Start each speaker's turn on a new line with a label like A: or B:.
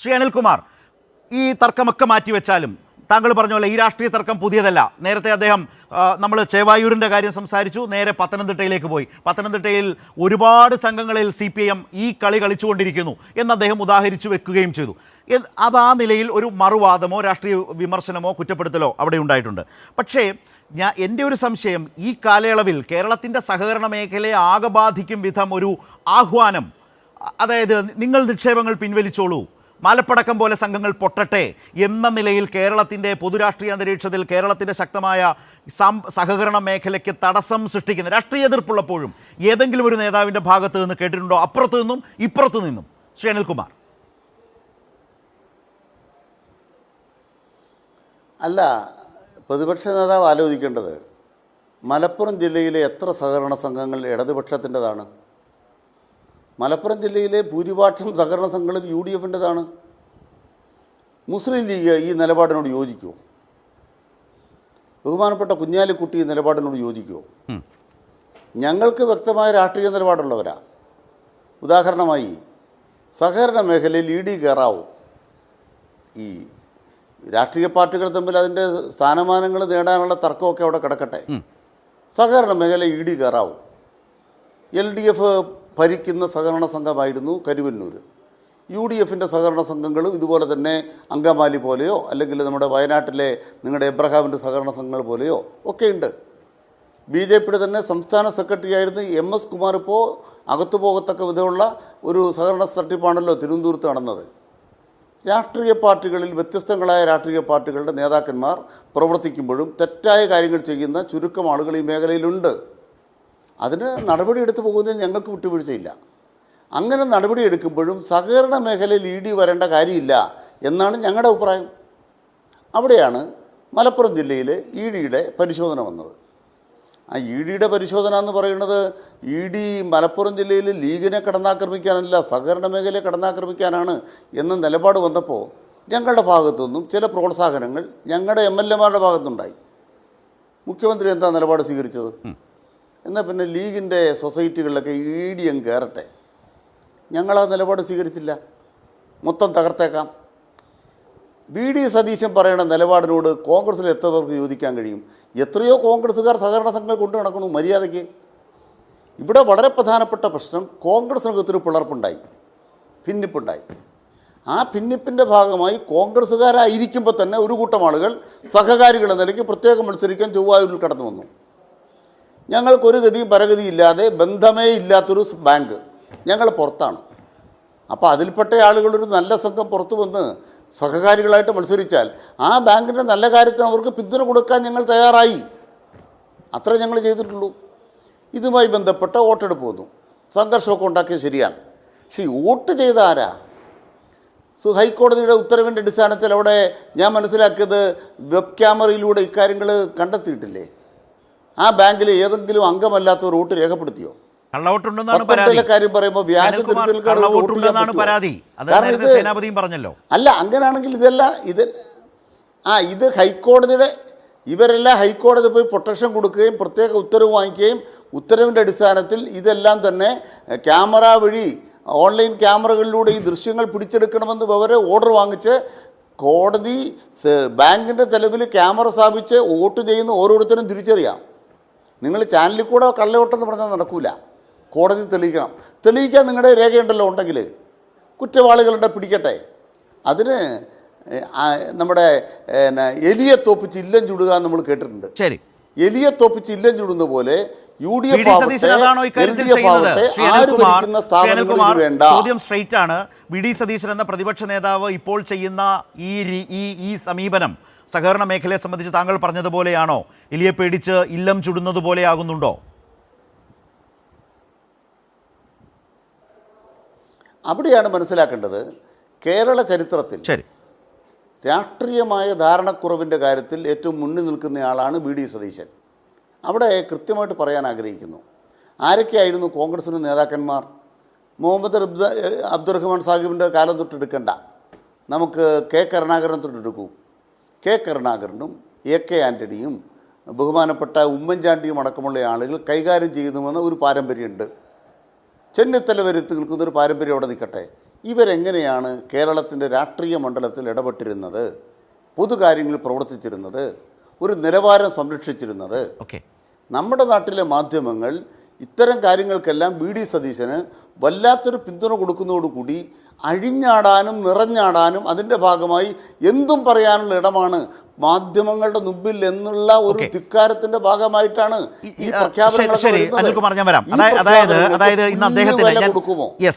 A: ശ്രീ അനിൽകുമാർ ഈ തർക്കമൊക്കെ മാറ്റിവെച്ചാലും താങ്കൾ പറഞ്ഞ പോലെ ഈ രാഷ്ട്രീയ തർക്കം പുതിയതല്ല. നേരത്തെ അദ്ദേഹം നമ്മൾ ചേവായൂരിന്റെ കാര്യം സംസാരിച്ചു നേരെ പത്തനംതിട്ടയിലേക്ക് പോയി. പത്തനംതിട്ടയിൽ ഒരുപാട് സംഘങ്ങളിൽ സി പി ഈ കളി കളിച്ചുകൊണ്ടിരിക്കുന്നു എന്ന് അദ്ദേഹം ഉദാഹരിച്ചു വെക്കുകയും ചെയ്തു. അത് ആ നിലയിൽ ഒരു മറുവാദമോ രാഷ്ട്രീയ വിമർശനമോ കുറ്റപ്പെടുത്തലോ അവിടെ ഉണ്ടായിട്ടുണ്ട്. പക്ഷേ ഞാൻ എന്റെ ഒരു സംശയം ഈ കാലയളവിൽ കേരളത്തിന്റെ സഹകരണ മേഖലയെ ആകെ ബാധിക്കും വിധം ഒരു ആഹ്വാനം അതായത് നിങ്ങൾ നിക്ഷേപങ്ങൾ പിൻവലിച്ചോളൂ മാലപ്പടക്കം പോലെ സംഘങ്ങൾ പൊട്ടട്ടെ എന്ന നിലയിൽ കേരളത്തിന്റെ പൊതുരാഷ്ട്രീയ അന്തരീക്ഷത്തിൽ കേരളത്തിന്റെ ശക്തമായ സഹകരണ മേഖലയ്ക്ക് തടസ്സം സൃഷ്ടിക്കുന്ന രാഷ്ട്രീയ എതിർപ്പുള്ളപ്പോഴും ഏതെങ്കിലും ഒരു നേതാവിന്റെ ഭാഗത്ത് നിന്ന് കേട്ടിട്ടുണ്ടോ? അപ്പുറത്തു നിന്നും ഇപ്പുറത്തു നിന്നും? ശ്രീ അനിൽകുമാർ.
B: അല്ല പ്രതിപക്ഷ നേതാവ് ആലോചിക്കേണ്ടത് മലപ്പുറം ജില്ലയിലെ എത്ര സഹകരണ സംഘങ്ങൾ ഇടതുപക്ഷത്തിന്റെതാണ്? മലപ്പുറം ജില്ലയിലെ ഭൂരിപക്ഷം സഹകരണ സംഘങ്ങളും യു ഡി എഫിന്റെതാണ് മുസ്ലിം ലീഗ് ഈ നിലപാടിനോട് യോജിക്കുമോ ബഹുമാനപ്പെട്ട കുഞ്ഞാലിക്കുട്ടി ഈ നിലപാടിനോട് യോജിക്കുമോ ഞങ്ങൾക്ക് വ്യക്തമായ രാഷ്ട്രീയ നിലപാടുള്ളവരാ. ഉദാഹരണമായി സഹകരണ മേഖലയിൽ ഇ ഡി കയറാവും? ഈ രാഷ്ട്രീയ പാർട്ടികൾ തമ്മിൽ അതിന്റെ സ്ഥാനമാനങ്ങൾ നേടാനുള്ള തർക്കമൊക്കെ അവിടെ കിടക്കട്ടെ. സഹകരണ മേഖല ഇ ഡി കയറാവും? എൽ ഡി എഫ് ഭരിക്കുന്ന സഹകരണ സംഘമായിരുന്നു കരുവന്നൂർ. യു ഡി എഫിന്റെ സഹകരണ സംഘങ്ങളും ഇതുപോലെ തന്നെ അങ്കമാലി പോലെയോ അല്ലെങ്കിൽ നമ്മുടെ വയനാട്ടിലെ നിങ്ങളുടെ എബ്രഹാമിന്റെ സഹകരണ സംഘങ്ങൾ പോലെയോ ഒക്കെ ഉണ്ട്. ബി ജെ പിയുടെ തന്നെ സംസ്ഥാന സെക്രട്ടറി ആയിരുന്ന എം എസ് കുമാർ ഇപ്പോൾ അകത്തു പോകത്തക്ക വിധമുള്ള ഒരു സഹകരണ തട്ടിപ്പാണല്ലോ തിരുവനന്തപുരത്ത് നടന്നത്. രാഷ്ട്രീയ പാർട്ടികളിൽ വ്യത്യസ്തങ്ങളായ രാഷ്ട്രീയ പാർട്ടികളുടെ നേതാക്കന്മാർ പ്രവർത്തിക്കുമ്പോഴും തെറ്റായ കാര്യങ്ങൾ ചെയ്യുന്ന ചുരുക്കം ആളുകൾ ഈ മേഖലയിലുണ്ട്. അതിന് നടപടിയെടുത്ത് പോകുന്നതിൽ ഞങ്ങൾക്ക് വിട്ടുവീഴ്ചയില്ല. അങ്ങനെ നടപടി എടുക്കുമ്പോഴും സഹകരണ മേഖലയിൽ ഇ ഡി വരേണ്ട കാര്യമില്ല എന്നാണ് ഞങ്ങളുടെ അഭിപ്രായം. അവിടെയാണ് മലപ്പുറം ജില്ലയിൽ ഇ ഡിയുടെ പരിശോധന വന്നത്. ആ ഇ ഡിയുടെ പരിശോധന എന്ന് പറയുന്നത് ഇ ഡി മലപ്പുറം ജില്ലയിൽ ലീഗിനെ കടന്നാക്രമിക്കാനല്ല സഹകരണ മേഖലയെ കടന്നാക്രമിക്കാനാണ് എന്ന നിലപാട് വന്നപ്പോൾ ഞങ്ങളുടെ ഭാഗത്തു നിന്നും ചില പ്രോത്സാഹനങ്ങൾ ഞങ്ങളുടെ എം എൽ എമാരുടെ ഭാഗത്തുനിന്നുണ്ടായി. മുഖ്യമന്ത്രി എന്താ നിലപാട് സ്വീകരിച്ചത്? എന്നാൽ പിന്നെ ലീഗിന്റെ സൊസൈറ്റികളിലൊക്കെ ഇ ഡി എം കയറട്ടെ. ഞങ്ങളാ നിലപാട് സ്വീകരിച്ചില്ല. മൊത്തം തകർത്തേക്കാം. വി ഡി സതീശൻ പറയുന്ന നിലപാടിനോട് കോൺഗ്രസ്സിൽ എത്തുന്നവർക്ക് യോജിക്കാൻ കഴിയും? എത്രയോ കോൺഗ്രസ്സുകാർ സഹകരണ സംഘങ്ങൾ കൊണ്ടു നടക്കുന്നു മര്യാദയ്ക്ക്. ഇവിടെ വളരെ പ്രധാനപ്പെട്ട പ്രശ്നം കോൺഗ്രസിനകത്തൊരു പിളർപ്പുണ്ടായി. ഭിന്നിപ്പുണ്ടായി. ആ ഭിന്നിപ്പിന്റെ ഭാഗമായി കോൺഗ്രസ്സുകാരായിരിക്കുമ്പോൾ തന്നെ ഒരു കൂട്ടം ആളുകൾ സഹകാരികൾ എന്ന നിലയ്ക്ക് പ്രത്യേകം മത്സരിക്കാൻ ചൊവ്വായൂരിൽ കടന്നു വന്നു. ഞങ്ങൾക്കൊരു ഗതിയും പരഗതി ഇല്ലാതെ ബന്ധമേ ഇല്ലാത്തൊരു ബാങ്ക് ഞങ്ങൾ പുറത്താണ്. അപ്പോൾ അതിൽപ്പെട്ട ആളുകളൊരു നല്ല സംഘം പുറത്തു വന്ന് സഹകാരികളായിട്ട് മത്സരിച്ചാൽ ആ ബാങ്കിന്റെ നല്ല കാര്യത്തിന് അവർക്ക് പിന്തുണ കൊടുക്കാൻ ഞങ്ങൾ തയ്യാറായി. അത്ര ഞങ്ങൾ ചെയ്തിട്ടുള്ളൂ. ഇതുമായി ബന്ധപ്പെട്ട വോട്ടെടുപ്പ് വന്നു. സംഘർഷമൊക്കെ ഉണ്ടാക്കിയത് ശരിയാണ്. പക്ഷേ ഈ വോട്ട് ചെയ്ത ആരാ? സു ഹൈക്കോടതിയുടെ ഉത്തരവിന്റെ അടിസ്ഥാനത്തിൽ അവിടെ ഞാൻ മനസ്സിലാക്കിയത് വെബ് ക്യാമറയിലൂടെ ഇക്കാര്യങ്ങൾ കണ്ടെത്തിയിട്ടില്ലേ? ആ ബാങ്കിൽ ഏതെങ്കിലും അംഗമല്ലാത്ത റൂട്ട് രേഖപ്പെടുത്തിയോ?
A: കള്ളവോട്ടുണ്ടെന്നാണ്
B: കാര്യം പറയുമ്പോൾ വ്യാജ
A: കള്ളവോട്ടുണ്ടെന്നാണ് പരാതി. സേനാപതിയും പറഞ്ഞല്ലോ.
B: അല്ല അങ്ങനെയാണെങ്കിൽ ഇതല്ല ഇത് ആ ഇത് ഹൈക്കോടതിയുടെ ഇവരെല്ലാം ഹൈക്കോടതി പോയി പ്രൊട്ടക്ഷൻ കൊടുക്കുകയും പ്രത്യേക ഉത്തരവ് വാങ്ങിക്കുകയും ഉത്തരവിന്റെ അടിസ്ഥാനത്തിൽ ഇതെല്ലാം തന്നെ ക്യാമറ വഴി ഓൺലൈൻ ക്യാമറകളിലൂടെ ഈ ദൃശ്യങ്ങൾ പിടിച്ചെടുക്കണമെന്ന് വരെ ഓർഡർ വാങ്ങിച്ച് കോടതി ബാങ്കിന്റെ തെലവിൽ ക്യാമറ സ്ഥാപിച്ച് വോട്ട് ചെയ്യുന്ന ഓരോരുത്തരും തിരിച്ചറിയാം. നിങ്ങൾ ചാനലിൽ കൂടെ കള്ളയോട്ടെന്ന് പറഞ്ഞാൽ നടക്കൂല. കോടതി തെളിയിക്കണം. തെളിയിക്കാൻ നിങ്ങളുടെ രേഖയുണ്ടല്ലോ ഉണ്ടെങ്കിൽ കുറ്റവാളികളുടെ പിടിക്കട്ടെ. അതിന് നമ്മുടെ എലിയെ തോപ്പിച്ച് ഇല്ലം ചുടുക എന്ന് നമ്മൾ കേട്ടിട്ടുണ്ട്.
A: ശരി.
B: എലിയെ തോപ്പിച്ച് ഇല്ലം ചുടുന്ന പോലെ യു ഡി എഫ്
A: ചോദ്യം സ്ട്രൈറ്റ് ആണ് വി ഡി സതീശൻ എന്ന പ്രതിപക്ഷ നേതാവ് ഇപ്പോൾ ചെയ്യുന്ന ഈ ഈ സമീപനം. സഹകരണ മേഖലയെ സംബന്ധിച്ച് താങ്കൾ പറഞ്ഞതുപോലെയാണോ? ഇലിയെ പേടിച്ച് ഇല്ലം ചുടുന്നത് പോലെയാകുന്നുണ്ടോ?
B: അവിടെയാണ് മനസ്സിലാക്കേണ്ടത് കേരള ചരിത്രത്തിൽ
A: ശരി.
B: രാഷ്ട്രീയമായ ധാരണക്കുറവിന്റെ കാര്യത്തിൽ ഏറ്റവും മുന്നിൽ നിൽക്കുന്നയാളാണ് വി ഡി സതീശൻ. അവിടെ കൃത്യമായിട്ട് പറയാൻ ആഗ്രഹിക്കുന്നു. ആരൊക്കെയായിരുന്നു കോൺഗ്രസിന്റെ നേതാക്കന്മാർ? മുഹമ്മദ് അബ്ദ അബ്ദുറഹ്മാൻ സാഹിബിന്റെ കാലം തൊട്ടെടുക്കണ്ട നമുക്ക് കെ കരുണാകരൻ തൊട്ടെടുക്കൂ കെ കരുണാകരനും എ കെ ആന്റണിയും ബഹുമാനപ്പെട്ട ഉമ്മൻചാണ്ടിയും അടക്കമുള്ള ആളുകൾ കൈകാര്യം ചെയ്യുന്നുവെന്ന ഒരു പാരമ്പര്യമുണ്ട്. ചെന്നിത്തല വരുത്തി നിൽക്കുന്ന ഒരു പാരമ്പര്യം അവിടെ നിൽക്കട്ടെ. ഇവരെങ്ങനെയാണ് കേരളത്തിന്റെ രാഷ്ട്രീയ മണ്ഡലത്തിൽ ഇടപെട്ടിരുന്നത്? പൊതുകാര്യങ്ങളിൽ പ്രവർത്തിച്ചിരുന്നത്? ഒരു നിലവാരം സംരക്ഷിച്ചിരുന്നത്?
A: ഓക്കെ.
B: നമ്മുടെ നാട്ടിലെ മാധ്യമങ്ങൾ ഇത്തരം കാര്യങ്ങൾക്കെല്ലാം ബി ഡി സതീശന് വല്ലാത്തൊരു പിന്തുണ കൊടുക്കുന്നതോടുകൂടി അഴിഞ്ഞാടാനും നിറഞ്ഞാടാനും അതിന്റെ ഭാഗമായി എന്തും പറയാനുള്ള ഇടമാണ്. മാധ്യമങ്ങളുടെ മുമ്പിൽ എന്നുള്ള ഒരു. ധിക്കാരത്തിന്റെ ഭാഗമായിട്ടാണ്
A: ഈ-
B: പ്രഖ്യാപനങ്ങളൊക്കെ
A: അതായത് അതായത് ഇന്ന് അദ്ദേഹത്തിന്
B: കൊടുക്കുമോ?
A: യെസ്.